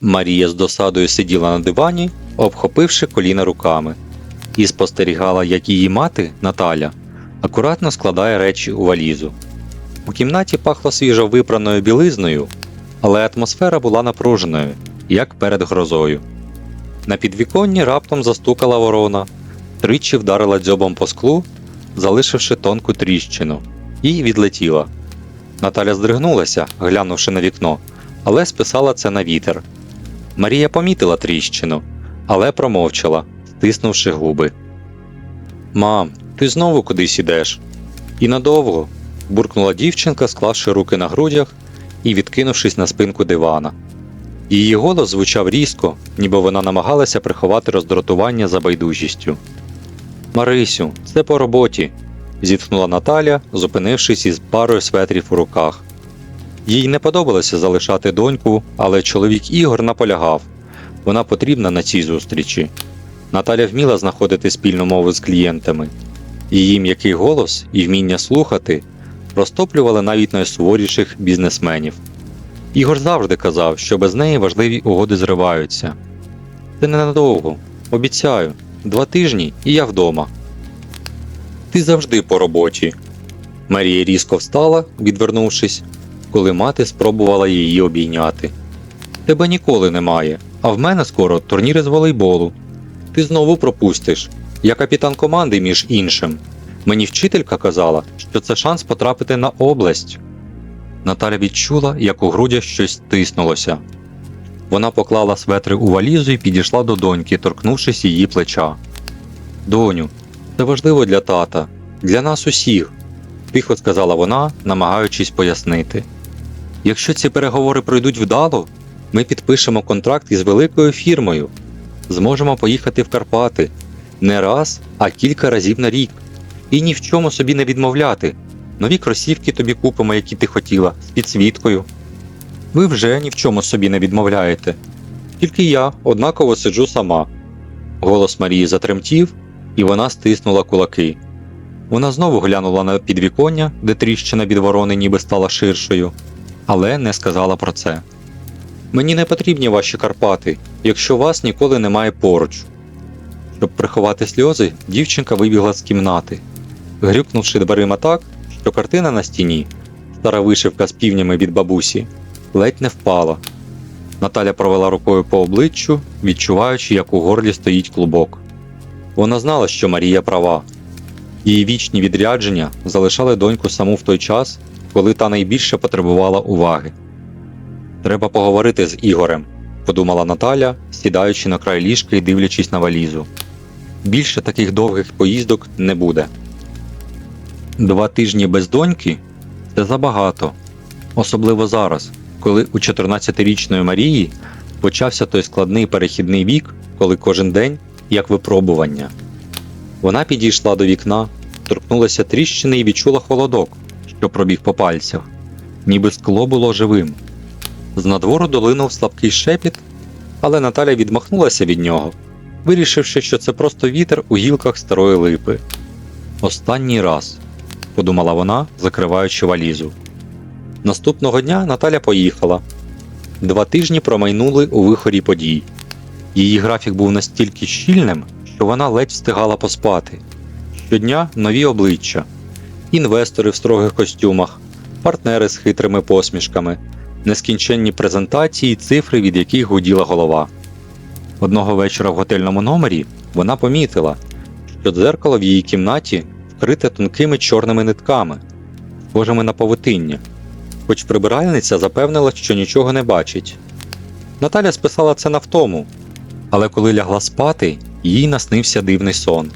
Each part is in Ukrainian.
Марія з досадою сиділа на дивані, обхопивши коліна руками, і спостерігала, як її мати, Наталя, акуратно складає речі у валізу. У кімнаті пахло свіжо випраною білизною, але атмосфера була напруженою, як перед грозою. На підвіконні раптом застукала ворона, тричі вдарила дзьобом по склу, залишивши тонку тріщину, і відлетіла. Наталя здригнулася, глянувши на вікно, але списала це на вітер. Марія помітила тріщину, але промовчала, стиснувши губи. Мам, ти знову кудись ідеш? І надовго. буркнула дівчинка, склавши руки на грудях і відкинувшись на спинку дивана. Її голос звучав різко, ніби вона намагалася приховати роздратування за байдужістю. Марисю, це по роботі, зітхнула Наталя, зупинившись із парою светрів у руках. Їй не подобалося залишати доньку, але чоловік Ігор наполягав вона потрібна на цій зустрічі. Наталя вміла знаходити спільну мову з клієнтами. Її м'який голос і вміння слухати розтоплювали навіть найсуворіших бізнесменів. Ігор завжди казав, що без неї важливі угоди зриваються. Це ненадовго, обіцяю, два тижні і я вдома. Ти завжди по роботі. Марія різко встала, відвернувшись, коли мати спробувала її обійняти. Тебе ніколи немає, а в мене скоро турніри з волейболу. Ти знову пропустиш. Я капітан команди, між іншим. Мені вчителька казала, що це шанс потрапити на область. Наталя відчула, як у грудях щось стиснулося. Вона поклала светри у валізу і підійшла до доньки, торкнувшись її плеча. Доню, це важливо для тата, для нас усіх, тихо сказала вона, намагаючись пояснити. Якщо ці переговори пройдуть вдало, ми підпишемо контракт із великою фірмою, зможемо поїхати в Карпати не раз, а кілька разів на рік, і ні в чому собі не відмовляти. Нові кросівки тобі купимо, які ти хотіла, з підсвіткою. Ви вже ні в чому собі не відмовляєте. Тільки я однаково сиджу сама. Голос Марії затремтів, і вона стиснула кулаки. Вона знову глянула на підвіконня, де тріщина від ворони ніби стала ширшою, але не сказала про це. Мені не потрібні ваші Карпати, якщо вас ніколи немає поруч. Щоб приховати сльози, дівчинка вибігла з кімнати, грюкнувши дверима так, що картина на стіні, стара вишивка з півнями від бабусі, ледь не впала. Наталя провела рукою по обличчю, відчуваючи, як у горлі стоїть клубок. Вона знала, що Марія права. Її вічні відрядження залишали доньку саму в той час, коли та найбільше потребувала уваги. Треба поговорити з Ігорем, подумала Наталя, сідаючи на край ліжка і дивлячись на валізу. Більше таких довгих поїздок не буде. Два тижні без доньки це забагато, особливо зараз, коли у 14-річної Марії почався той складний перехідний вік, коли кожен день як випробування. Вона підійшла до вікна, торкнулася тріщини і відчула холодок, що пробіг по пальцях, ніби скло було живим. З надвору долинув слабкий шепіт, але Наталя відмахнулася від нього, вирішивши, що це просто вітер у гілках старої липи. Останній раз, подумала вона, закриваючи валізу. Наступного дня Наталя поїхала. Два тижні промайнули у вихорі подій. Її графік був настільки щільним, що вона ледь встигала поспати. Щодня нові обличчя, інвестори в строгих костюмах, партнери з хитрими посмішками, нескінченні презентації, цифри, від яких гуділа голова. Одного вечора в готельному номері вона помітила, що дзеркало в її кімнаті вкрите тонкими чорними нитками, схожими на павутиння, хоч прибиральниця запевнила, що нічого не бачить. Наталя списала це на втому, але коли лягла спати, їй наснився дивний сон.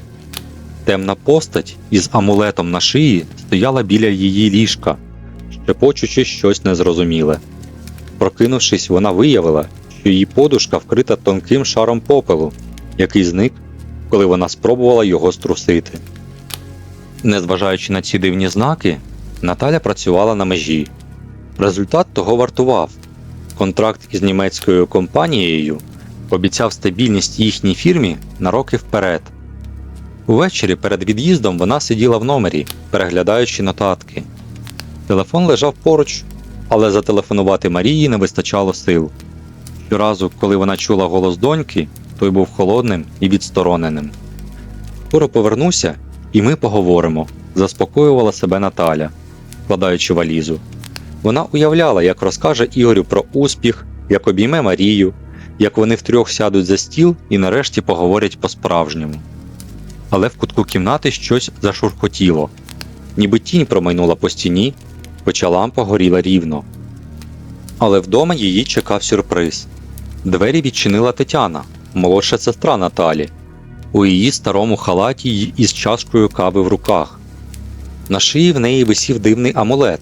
Темна постать із амулетом на шиї стояла біля її ліжка, щепочучи щось незрозуміле. Прокинувшись, вона виявила, що її подушка вкрита тонким шаром попелу, який зник, коли вона спробувала його струсити. Незважаючи на ці дивні знаки, Наталя працювала на межі. Результат того вартував. Контракт із німецькою компанією обіцяв стабільність їхній фірмі на роки вперед. Увечері перед від'їздом вона сиділа в номері, переглядаючи нотатки. Телефон лежав поруч, але зателефонувати Марії не вистачало сил. Щоразу, коли вона чула голос доньки, той був холодним і відстороненим. Скоро повернуся, і ми поговоримо, заспокоювала себе Наталя, вкладаючи валізу. Вона уявляла, як розкаже Ігорю про успіх, як обійме Марію, як вони втрьох сядуть за стіл і нарешті поговорять по-справжньому. Але в кутку кімнати щось зашурхотіло, ніби тінь промайнула по стіні, хоча лампа горіла рівно. Але вдома її чекав сюрприз. Двері відчинила Тетяна, молодша сестра Наталі, у її старому халаті із чашкою кави в руках. На шиї в неї висів дивний амулет,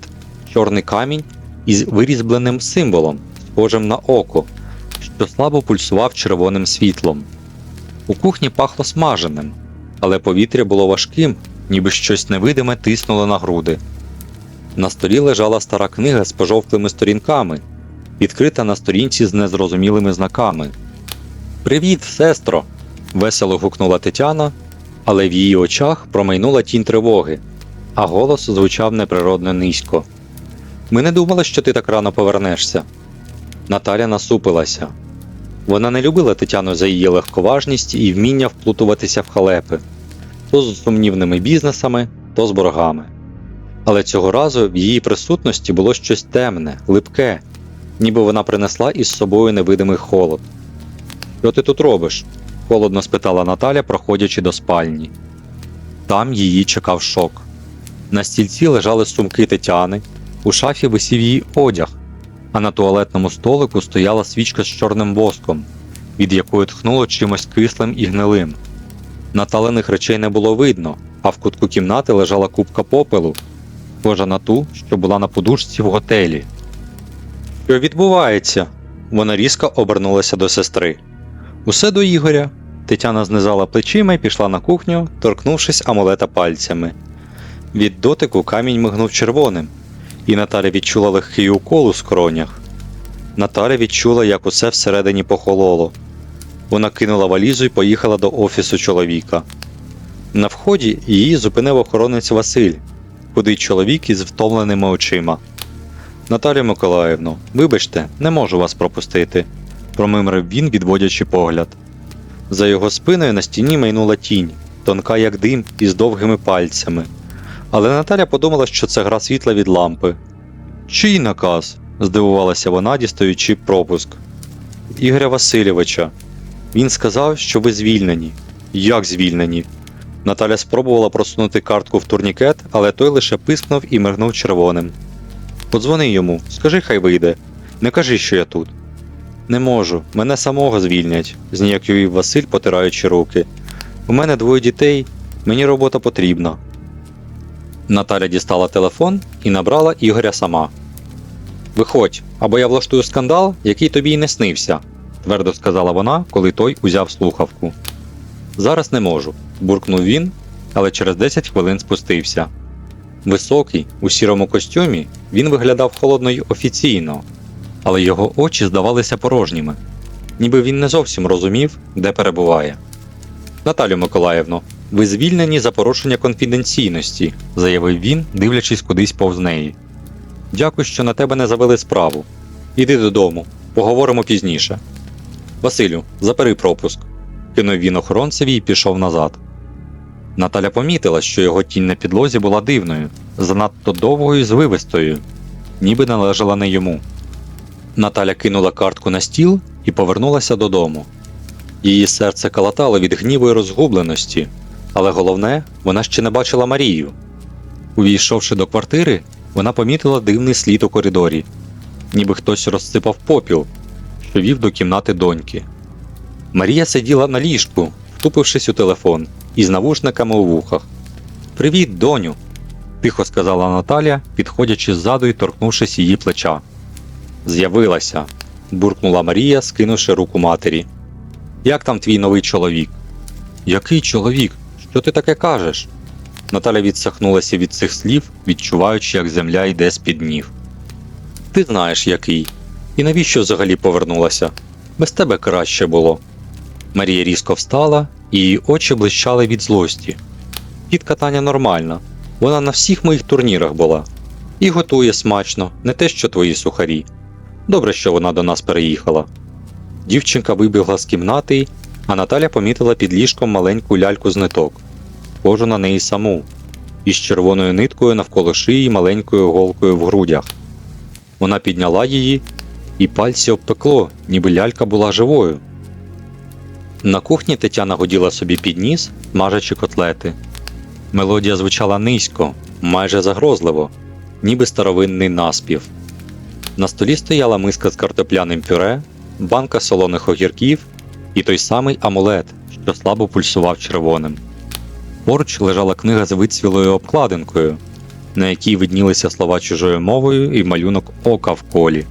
чорний камінь із вирізбленим символом, схожим на око, що слабо пульсував червоним світлом. У кухні пахло смаженим, але повітря було важким, ніби щось невидиме тиснуло на груди. На столі лежала стара книга з пожовклими сторінками, відкрита на сторінці з незрозумілими знаками. Привіт, сестро! весело гукнула Тетяна, але в її очах промайнула тінь тривоги, а голос звучав неприродно низько. Ми не думали, що ти так рано повернешся. Наталя насупилася. Вона не любила Тетяну за її легковажність і вміння вплутуватися в халепи то з сумнівними бізнесами, то з боргами. Але цього разу в її присутності було щось темне, липке, ніби вона принесла із собою невидимий холод. Що ти тут робиш? холодно спитала Наталя, проходячи до спальні. Там її чекав шок. На стільці лежали сумки Тетяни, у шафі висів її одяг, а на туалетному столику стояла свічка з чорним воском, від якої тхнуло чимось кислим і гнилим. Наталених речей не було видно, а в кутку кімнати лежала купка попелу, схожа на ту, що була на подушці в готелі. Що відбувається? Вона різко обернулася до сестри. Усе до Ігоря. Тетяна знизала плечима і пішла на кухню, торкнувшись амулета пальцями. Від дотику камінь мигнув червоним, і Наталя відчула легкий укол у скронях. Наталя відчула, як усе всередині похололо. Вона кинула валізу і поїхала до офісу чоловіка. На вході її зупинив охоронець Василь, худий чоловік із втомленими очима. Наталю Миколаївну, вибачте, не можу вас пропустити, промимрив він, відводячи погляд. За його спиною на стіні майнула тінь, тонка як дим із довгими пальцями. Але Наталя подумала, що це гра світла від лампи. Чий наказ? здивувалася вона, дістаючи пропуск. Ігоря Васильовича. Він сказав, що ви звільнені. Як звільнені? Наталя спробувала просунути картку в турнікет, але той лише пискнув і мигнув червоним. Подзвони йому, скажи, хай вийде. Не кажи, що я тут. Не можу, мене самого звільнять, зніяковів Василь, потираючи руки. У мене двоє дітей, мені робота потрібна. Наталя дістала телефон і набрала Ігоря сама. Виходь, або я влаштую скандал, який тобі й не снився, твердо сказала вона, коли той узяв слухавку. Зараз не можу, буркнув він, але через 10 хвилин спустився. Високий, у сірому костюмі, він виглядав холодно й офіційно, але його очі здавалися порожніми, ніби він не зовсім розумів, де перебуває. Наталю Миколаївно, ви звільнені за порушення конфіденційності, заявив він, дивлячись кудись повз неї. Дякую, що на тебе не завели справу. Іди додому, поговоримо пізніше. Василю, забери пропуск, кинув він охоронцеві і пішов назад. Наталя помітила, що його тінь на підлозі була дивною, занадто довгою і звивистою, ніби належала не йому. Наталя кинула картку на стіл і повернулася додому. Її серце калатало від гніву і розгубленості, але головне, вона ще не бачила Марію. Увійшовши до квартири, вона помітила дивний слід у коридорі, ніби хтось розсипав попіл, що вів до кімнати доньки. Марія сиділа на ліжку, втупившись у телефон, із навушниками у вухах. Привіт, доню, тихо сказала Наталя, підходячи ззаду і торкнувшись її плеча. З'явилася, буркнула Марія, скинувши руку матері. Як там твій новий чоловік? Який чоловік? Що ти таке кажеш? Наталя відсахнулася від цих слів, відчуваючи, як земля йде з-під ніг. Ти знаєш, який. І навіщо взагалі повернулася? Без тебе краще було. Марія різко встала, і її очі блищали від злості. Тітка Таня нормальна, вона на всіх моїх турнірах була. І готує смачно, не те, що твої сухарі. Добре, що вона до нас переїхала. Дівчинка вибігла з кімнати, а Наталя помітила під ліжком маленьку ляльку з ниток, схожу на неї саму, із червоною ниткою навколо шиї маленькою голкою в грудях. Вона підняла її, і пальці обпекло, ніби лялька була живою. На кухні Тетяна годіла собі під ніс, смажачи котлети. Мелодія звучала низько, майже загрозливо, ніби старовинний наспів. На столі стояла миска з картопляним пюре, банка солоних огірків і той самий амулет, що слабо пульсував червоним. Поруч лежала книга з вицвілою обкладинкою, на якій виднілися слова чужою мовою і малюнок ока в колі.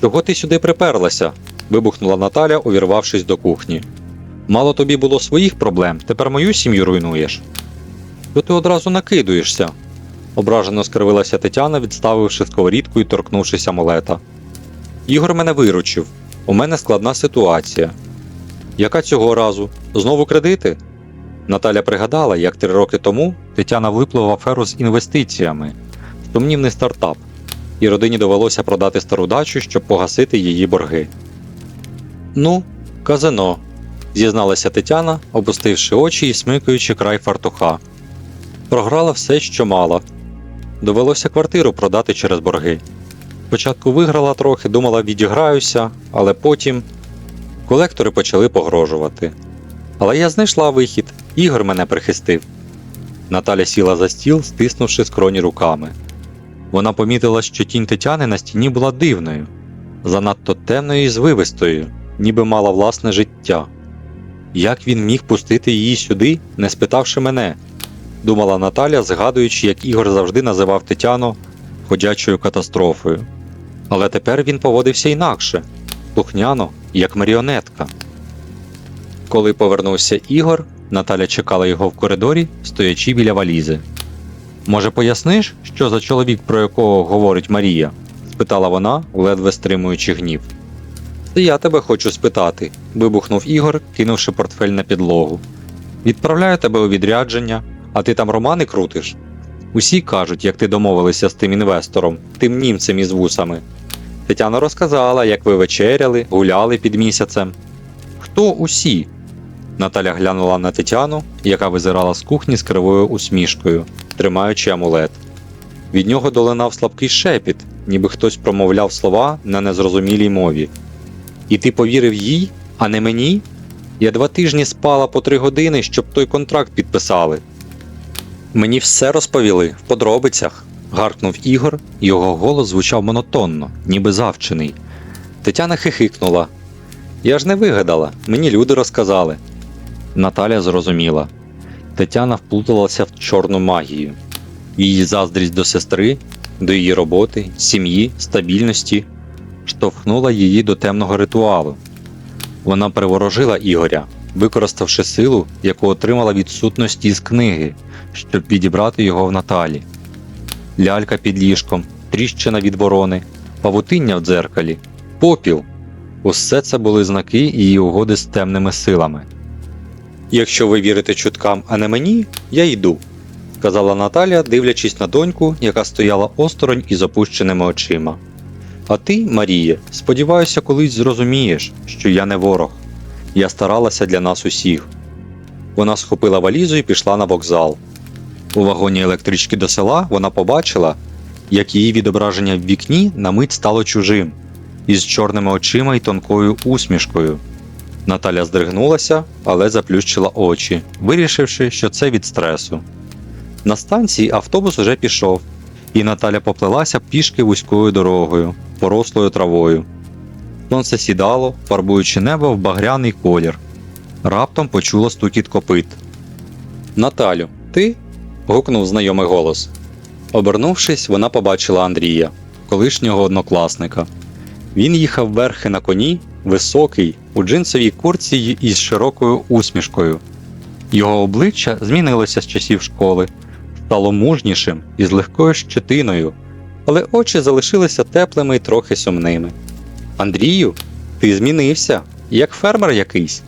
Чого ти сюди приперлася? вибухнула Наталя, увірвавшись до кухні. Мало тобі було своїх проблем, тепер мою сім'ю руйнуєш. То ти одразу накидуєшся, ображено скривилася Тетяна, відставивши сковорідку і торкнувшись амулета. Ігор мене виручив. У мене складна ситуація. Яка цього разу? Знову кредити? Наталя пригадала, як три роки тому Тетяна влипла в аферу з інвестиціями, сумнівний стартап, і родині довелося продати стару дачу, щоб погасити її борги. Ну, казино, зізналася Тетяна, опустивши очі і смикаючи край фартуха. Програла все, що мала. Довелося квартиру продати через борги. Спочатку виграла трохи, думала, відіграюся, але потім колектори почали погрожувати. Але я знайшла вихід, Ігор мене прихистив. Наталя сіла за стіл, стиснувши скроні руками. Вона помітила, що тінь Тетяни на стіні була дивною, занадто темною і звивистою, ніби мала власне життя. Як він міг пустити її сюди, не спитавши мене, думала Наталя, згадуючи, як Ігор завжди називав Тетяну ходячою катастрофою. Але тепер він поводився інакше, слухняно, як маріонетка. Коли повернувся Ігор, Наталя чекала його в коридорі, стоячи біля валізи. Може, поясниш, що за чоловік, про якого говорить Марія? спитала вона, ледве стримуючи гнів. Це я тебе хочу спитати, вибухнув Ігор, кинувши портфель на підлогу. Відправляю тебе у відрядження, а ти там романи крутиш. Усі кажуть, як ти домовилися з тим інвестором, тим німцем із вусами. Тетяна розказала, як ви вечеряли, гуляли під місяцем. Хто усі? Наталя глянула на Тетяну, яка визирала з кухні з кривою усмішкою, тримаючи амулет. Від нього долинав слабкий шепіт, ніби хтось промовляв слова на незрозумілій мові. І ти повірив їй, а не мені? Я два тижні спала по три години, щоб той контракт підписали. Мені все розповіли в подробицях, гаркнув Ігор, його голос звучав монотонно, ніби завчений. Тетяна хихикнула. Я ж не вигадала, мені люди розказали. Наталя зрозуміла. Тетяна вплуталася в чорну магію. Її заздрість до сестри, до її роботи, сім'ї, стабільності штовхнула її до темного ритуалу. Вона приворожила Ігоря, використавши силу, яку отримала від сутності з книги, щоб підібрати його в Наталі. Лялька під ліжком, тріщина від ворони, павутиння в дзеркалі, попіл. Усе це були знаки її угоди з темними силами. Якщо ви вірите чуткам, а не мені, я йду, сказала Наталя, дивлячись на доньку, яка стояла осторонь із опущеними очима. А ти, Маріє, сподіваюся, колись зрозумієш, що я не ворог. Я старалася для нас усіх. Вона схопила валізу і пішла на вокзал. У вагоні електрички до села вона побачила, як її відображення в вікні на мить стало чужим, із чорними очима і тонкою усмішкою. Наталя здригнулася, але заплющила очі, вирішивши, що це від стресу. На станції автобус уже пішов, і Наталя поплелася пішки вузькою дорогою, порослою травою. Сонце сідало, фарбуючи небо в багряний колір. Раптом почула стукіт копит. Наталю, ти? гукнув знайомий голос. Обернувшись, вона побачила Андрія, колишнього однокласника. Він їхав верхи на коні, високий, у джинсовій курці із широкою усмішкою. Його обличчя змінилося з часів школи, стало мужнішим і з легкою щетиною, але очі залишилися теплими і трохи сумними. Андрію, ти змінився, як фермер якийсь,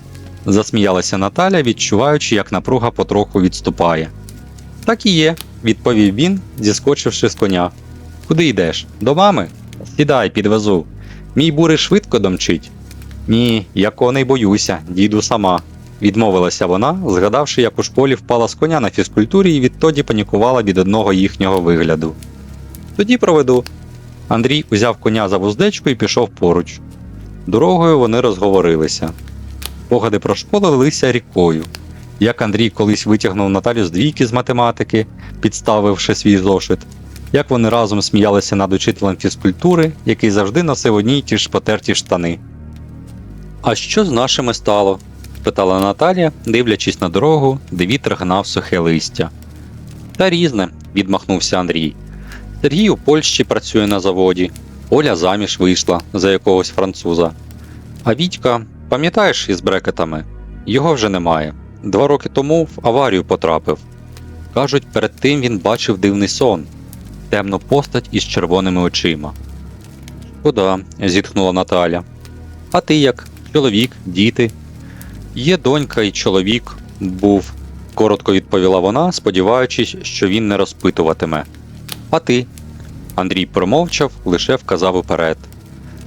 засміялася Наталя, відчуваючи, як напруга потроху відступає. Так і є, відповів він, зіскочивши з коня. Куди йдеш? До мами? Сідай, підвезу. Мій бурий швидко домчить. Ні, я коней боюся, діду сама. Відмовилася вона, згадавши, як у школі впала з коня на фізкультурі і відтоді панікувала від одного їхнього вигляду. Тоді проведу. Андрій узяв коня за вуздечку і пішов поруч. Дорогою вони розговорилися. Погади про школу лилися рікою. Як Андрій колись витягнув Наталю з двійки з математики, підставивши свій зошит, як вони разом сміялися над учителем фізкультури, який завжди носив одні й ті ж потерті штани. А що з нашими стало? спитала Наталія, дивлячись на дорогу, де вітер гнав сухе листя. Та різне, відмахнувся Андрій. Сергій у Польщі працює на заводі, Оля заміж вийшла за якогось француза. А Вітька, пам'ятаєш із брекетами? Його вже немає. Два роки тому в аварію потрапив. Кажуть, перед тим він бачив дивний сон, темну постать із червоними очима. Шкода, зітхнула Наталя. А ти як? Чоловік, діти? Є донька і чоловік був, коротко відповіла вона, сподіваючись, що він не розпитуватиме. А ти? Андрій промовчав, лише вказав уперед.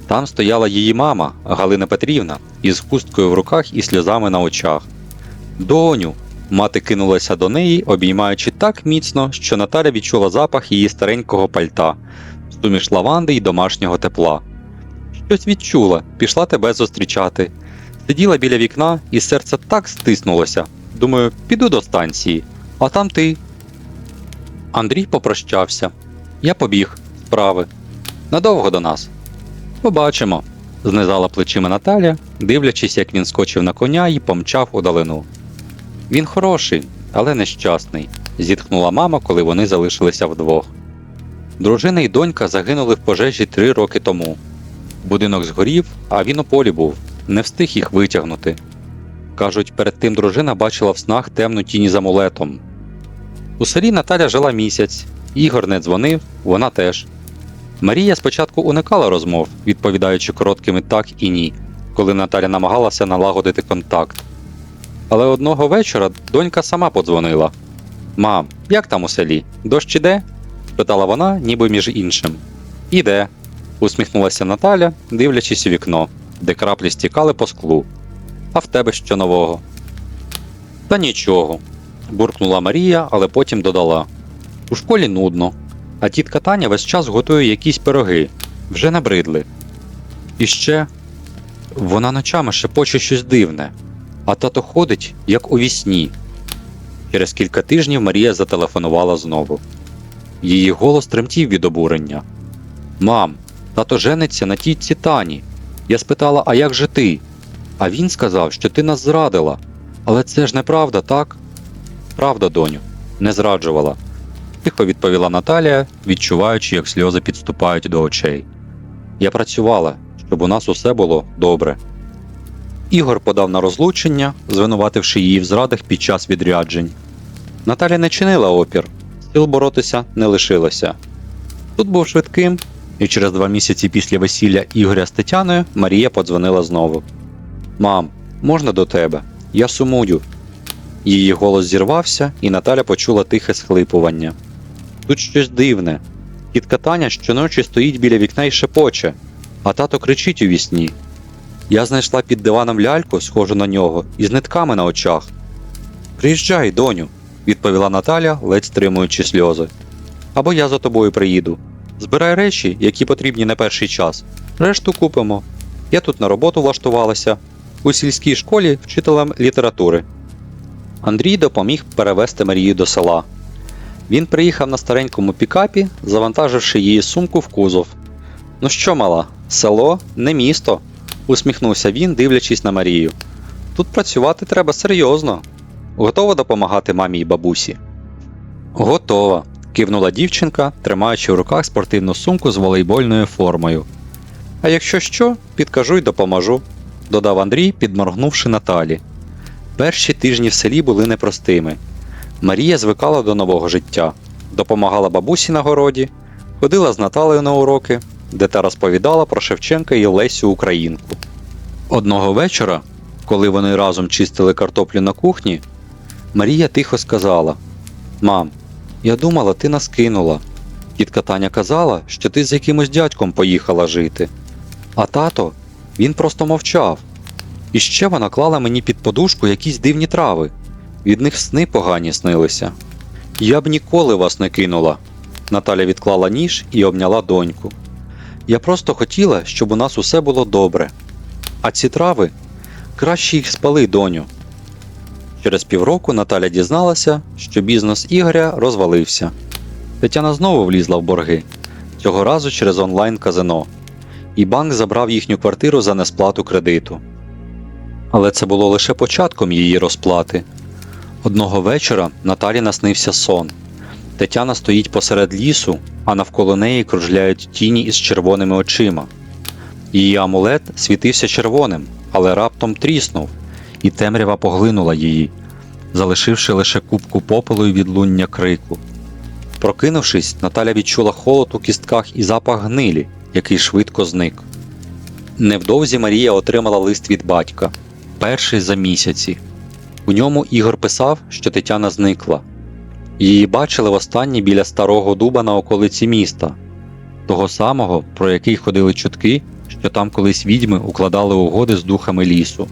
Там стояла її мама, Галина Петрівна, із хусткою в руках і сльозами на очах. Доню. Мати кинулася до неї, обіймаючи так міцно, що Наталя відчула запах її старенького пальта, суміш лаванди й домашнього тепла. Щось відчула, пішла тебе зустрічати. Сиділа біля вікна, і серце так стиснулося. Думаю, піду до станції, а там ти. Андрій попрощався. Я побіг, справи. Надовго до нас. Побачимо, знизала плечима Наталя, дивлячись, як він скочив на коня і помчав удалину. Він хороший, але нещасний, зітхнула мама, коли вони залишилися вдвох. Дружина і донька загинули в пожежі три роки тому. Будинок згорів, а він у полі був, не встиг їх витягнути. Кажуть, перед тим дружина бачила в снах темну тіні з амулетом. У селі Наталя жила місяць, Ігор не дзвонив, вона теж. Марія спочатку уникала розмов, відповідаючи короткими так і ні, коли Наталя намагалася налагодити контакт. Але одного вечора донька сама подзвонила. Мам, як там у селі? Дощ іде? спитала вона, ніби між іншим. Іде, усміхнулася Наталя, дивлячись у вікно, де краплі стікали по склу. А в тебе що нового? Та нічого, буркнула Марія, але потім додала. У школі нудно, а тітка Таня весь час готує якісь пироги, вже набридли. І ще вона ночами шепоче щось дивне, а тато ходить, як у вісні. Через кілька тижнів Марія зателефонувала знову. Її голос тремтів від обурення. Мам, тато жениться на тітці Тані. Я спитала, а як же ти? А він сказав, що ти нас зрадила. Але це ж неправда, так? Правда, доню, не зраджувала. Тихо відповіла Наталія, відчуваючи, як сльози підступають до очей. Я працювала, щоб у нас усе було добре. Ігор подав на розлучення, звинувативши її в зрадах під час відряджень. Наталя не чинила опір, сил боротися не лишилося. Тут був швидким, і через два місяці після весілля Ігоря з Тетяною Марія подзвонила знову. Мам, можна до тебе? Я сумую. Її голос зірвався, і Наталя почула тихе схлипування. Тут щось дивне. Тітка Таня щоночі стоїть біля вікна і шепоче, а тато кричить у вісні. Я знайшла під диваном ляльку, схожу на нього, із нитками на очах. Приїжджай, доню, відповіла Наталя, ледь стримуючи сльози. Або я за тобою приїду. Збирай речі, які потрібні на перший час. Решту купимо. Я тут на роботу влаштувалася у сільській школі вчителем літератури. Андрій допоміг перевезти Марію до села. Він приїхав на старенькому пікапі, завантаживши її сумку в кузов. Ну що, мала, село не місто, усміхнувся він, дивлячись на Марію. Тут працювати треба серйозно. Готова допомагати мамі й бабусі? Готова, кивнула дівчинка, тримаючи в руках спортивну сумку з волейбольною формою. А якщо що, підкажу й допоможу, додав Андрій, підморгнувши Наталі. Перші тижні в селі були непростими. Марія звикала до нового життя, допомагала бабусі на городі, ходила з Наталею на уроки, де та розповідала про Шевченка і Лесю Українку. Одного вечора, коли вони разом чистили картоплю на кухні, Марія тихо сказала: Мам, я думала, ти нас кинула. Тітка Таня казала, що ти з якимось дядьком поїхала жити. А тато, він просто мовчав, І ще вона клала мені під подушку якісь дивні трави. Від них сни погані снилися. Я б ніколи вас не кинула. Наталя відклала ніж і обняла доньку. Я просто хотіла, щоб у нас усе було добре. А ці трави краще їх спали, доню. Через півроку Наталя дізналася, що бізнес Ігоря розвалився. Тетяна знову влізла в борги, цього разу через онлайн-казино, і банк забрав їхню квартиру за несплату кредиту. Але це було лише початком її розплати. Одного вечора Наталі наснився сон. Тетяна стоїть посеред лісу, а навколо неї кружляють тіні із червоними очима. Її амулет світився червоним, але раптом тріснув, і темрява поглинула її, залишивши лише купку попелу і відлуння крику. Прокинувшись, Наталя відчула холод у кістках і запах гнилі, який швидко зник. Невдовзі Марія отримала лист від батька, перший за місяці. У ньому Ігор писав, що Тетяна зникла. Її бачили востаннє біля старого дуба на околиці міста, того самого, про який ходили чутки, що там колись відьми укладали угоди з духами лісу.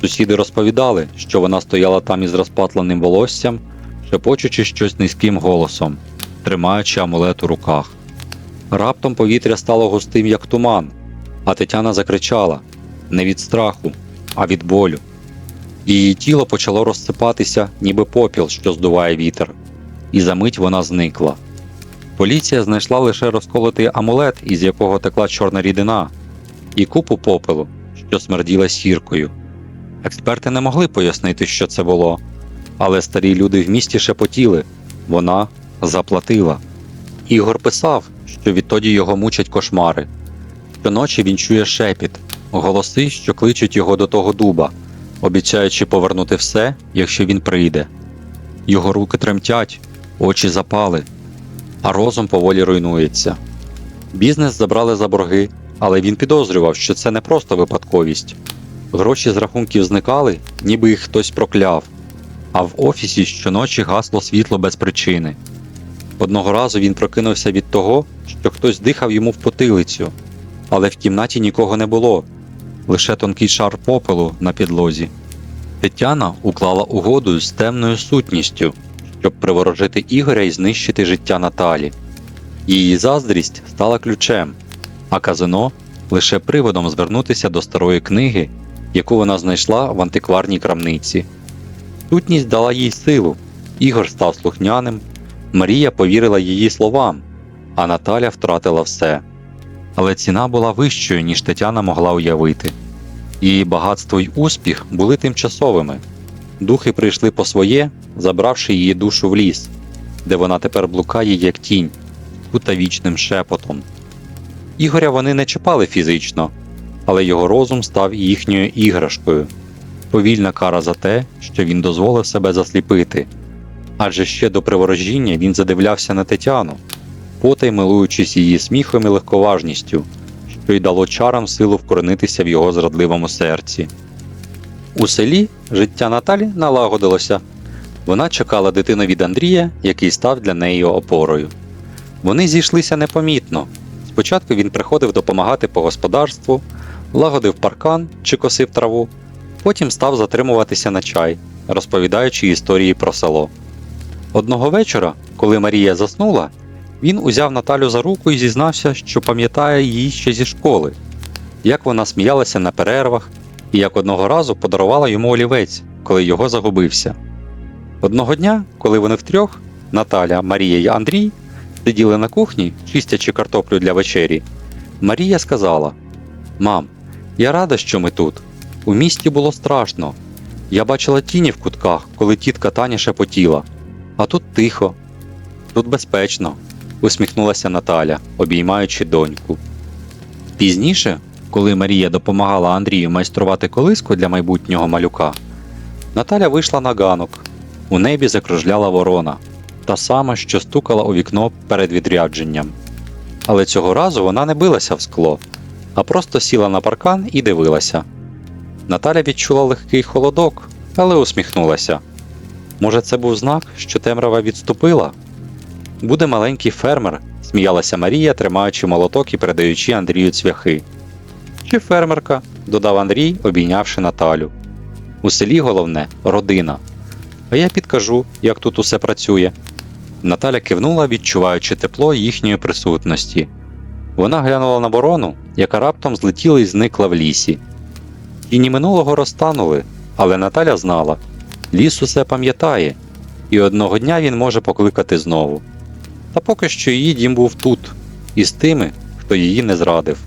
Сусіди розповідали, що вона стояла там із розпатленим волоссям, шепочучи щось низьким голосом, тримаючи амулет у руках. Раптом повітря стало густим, як туман, а Тетяна закричала не від страху, а від болю. Її тіло почало розсипатися, ніби попіл, що здуває вітер, і за мить вона зникла. Поліція знайшла лише розколотий амулет, із якого текла чорна рідина, і купу попелу, що смерділа сіркою. Експерти не могли пояснити, що це було, але старі люди в місті шепотіли вона заплатила. Ігор писав, що відтоді його мучать кошмари. Щоночі він чує шепіт, голоси, що кличуть його до того дуба, обіцяючи повернути все, якщо він прийде. Його руки тремтять, очі запали, а розум поволі руйнується. Бізнес забрали за борги, але він підозрював, що це не просто випадковість. Гроші з рахунків зникали, ніби їх хтось прокляв, а в офісі щоночі гасло світло без причини. Одного разу він прокинувся від того, що хтось дихав йому в потилицю, але в кімнаті нікого не було, лише тонкий шар попелу на підлозі. Тетяна уклала угоду з темною сутністю, щоб приворожити Ігоря і знищити життя Наталі. Її заздрість стала ключем, а казино лише приводом звернутися до старої книги, яку вона знайшла в антикварній крамниці. Сутність дала їй силу, Ігор став слухняним, Марія повірила її словам, а Наталя втратила все. Але ціна була вищою, ніж Тетяна могла уявити. Її багатство й успіх були тимчасовими. Духи прийшли по своє, забравши її душу в ліс, де вона тепер блукає, як тінь, кута вічним шепотом. Ігоря вони не чіпали фізично, але його розум став їхньою іграшкою, повільна кара за те, що він дозволив себе засліпити. Адже ще до приворожіння він задивлявся на Тетяну, потай милуючись її сміхом і легковажністю, що й дало чарам силу вкоренитися в його зрадливому серці. У селі життя Наталі налагодилося. Вона чекала дитину від Андрія, який став для неї опорою. Вони зійшлися непомітно. Спочатку він приходив допомагати по господарству, лагодив паркан чи косив траву, потім став затримуватися на чай, розповідаючи історії про село. Одного вечора, коли Марія заснула, він узяв Наталю за руку і зізнався, що пам'ятає її ще зі школи, як вона сміялася на перервах і як одного разу подарувала йому олівець, коли його загубився. Одного дня, коли вони втрьох, Наталя, Марія і Андрій, сиділи на кухні, чистячи картоплю для вечері, Марія сказала: Мам, я рада, що ми тут. У місті було страшно. Я бачила тіні в кутках, коли тітка Таня шепотіла. А тут тихо, тут безпечно, усміхнулася Наталя, обіймаючи доньку. Пізніше, коли Марія допомагала Андрію майструвати колиску для майбутнього малюка, Наталя вийшла на ганок. У небі закружляла ворона, та сама, що стукала у вікно перед відрядженням. Але цього разу вона не билася в скло, а просто сіла на паркан і дивилася. Наталя відчула легкий холодок, але усміхнулася. Може, це був знак, що темрява відступила? Буде маленький фермер, сміялася Марія, тримаючи молоток і передаючи Андрію цвяхи. Чи фермерка, додав Андрій, обійнявши Наталю. У селі головне родина. А я підкажу, як тут усе працює. Наталя кивнула, відчуваючи тепло їхньої присутності. Вона глянула на ворону, яка раптом злетіла і зникла в лісі. Тіні минулого розтанули, але Наталя знала ліс усе пам'ятає, і одного дня він може покликати знову. Та поки що її дім був тут, із тими, хто її не зрадив.